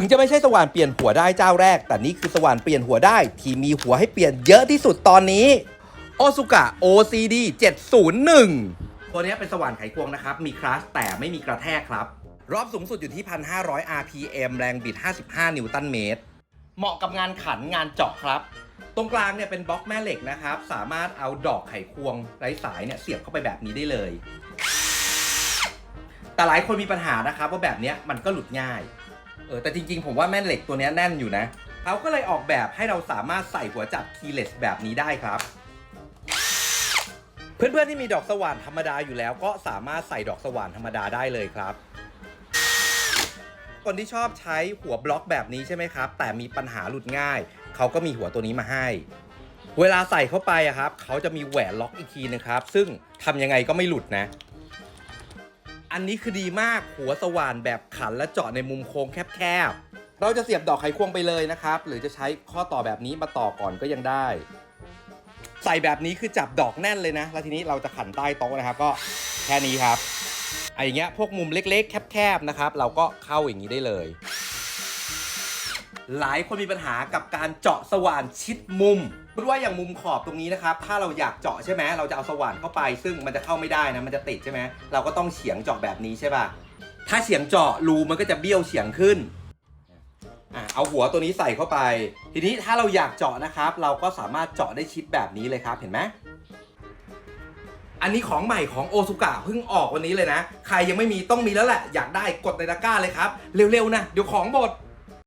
ถึงจะไม่ใช่สว่านเปลี่ยนหัวได้เจ้าแรก แต่นี่คือสว่านเปลี่ยนหัวได้ ที่มีหัวให้เปลี่ยนเยอะที่สุดตอนนี้โอซุกะ OCD 701 ตัวนี้เป็นสว่านไขควงนะครับ มีคลัสแต่ไม่มีกระแทกครับ รอบสูงสุดอยู่ที่ 1,500 RPM แรงบิด 55 นิวตันเมตร เหมาะกับงานขันงานเจาะครับ ตรงกลางเนี่ยเป็นบล็อกแม่เหล็กนะครับ สามารถเอาดอกไขควงไร้สายเนี่ยเสียบเข้าไปแบบนี้ได้เลย แต่หลายคนมีปัญหานะครับว่าแบบนี้มันก็หลุดง่าย เออแต่จริงๆ ผมว่าแม่เหล็กตัวนี้แน่นอยู่นะเขาก็เลยออกแบบให้เราสามารถใส่หัวจับคีย์เลสแบบนี้ได้ครับเพื่อนๆที่มีดอกสว่านธรรมดาอยู่แล้วก็สามารถใส่ดอกสว่านธรรมดาได้เลยครับ คนที่ชอบใช้หัวบล็อกแบบนี้ใช่ไหมครับ แต่มีปัญหาหลุดง่าย เขาก็มีหัวตัวนี้มาให้ เวลาใส่เข้าไปอะครับ เขาจะมีแหวนล็อกอีกทีนะครับ ซึ่งทำยังไงก็ไม่หลุดนะ อันนี้คือดีมากหัวสว่านแบบขันและเจาะในมุมโค้งแคบๆ เราจะเสียบดอกไขควงไปเลยนะครับ หรือจะใช้ข้อต่อแบบนี้มาต่อก่อนก็ยังได้ ใส่แบบนี้คือจับดอกแน่นเลยนะ แล้วทีนี้เราจะขันใต้โต๊ะนะครับ ก็แค่นี้ครับไอ้อย่างเงี้ยพวกมุมเล็กๆ แคบๆนะครับ เราก็เข้าอย่างนี้ได้เลยหลายคนมีปัญหากับการเจาะสว่านชิดมุม พูดว่าอย่างมุมขอบตรงนี้นะครับ ถ้าเราอยากเจาะใช่ไหมเราจะเอาสว่านเข้าไป ซึ่งมันจะเข้าไม่ได้นะ มันจะติดใช่ไหมเราก็ต้องเฉียงเจาะแบบนี้ใช่ป่ะ ถ้าเฉียงเจาะรูมันก็จะเบี้ยวเฉียงขึ้นอะเอาหัวตัวนี้ใส่เข้าไป ทีนี้ถ้าเราอยากเจาะนะครับ เราก็สามารถเจาะได้ชิดแบบนี้เลยครับ เห็นไหมอันนี้ของใหม่ของโอซุกะเพิ่งออกวันนี้เลยนะ ใครยังไม่มีต้องมีแล้วแหละ อยากได้กดในตะกร้าเลยครับ เร็วๆนะ เดี๋ยวของหมด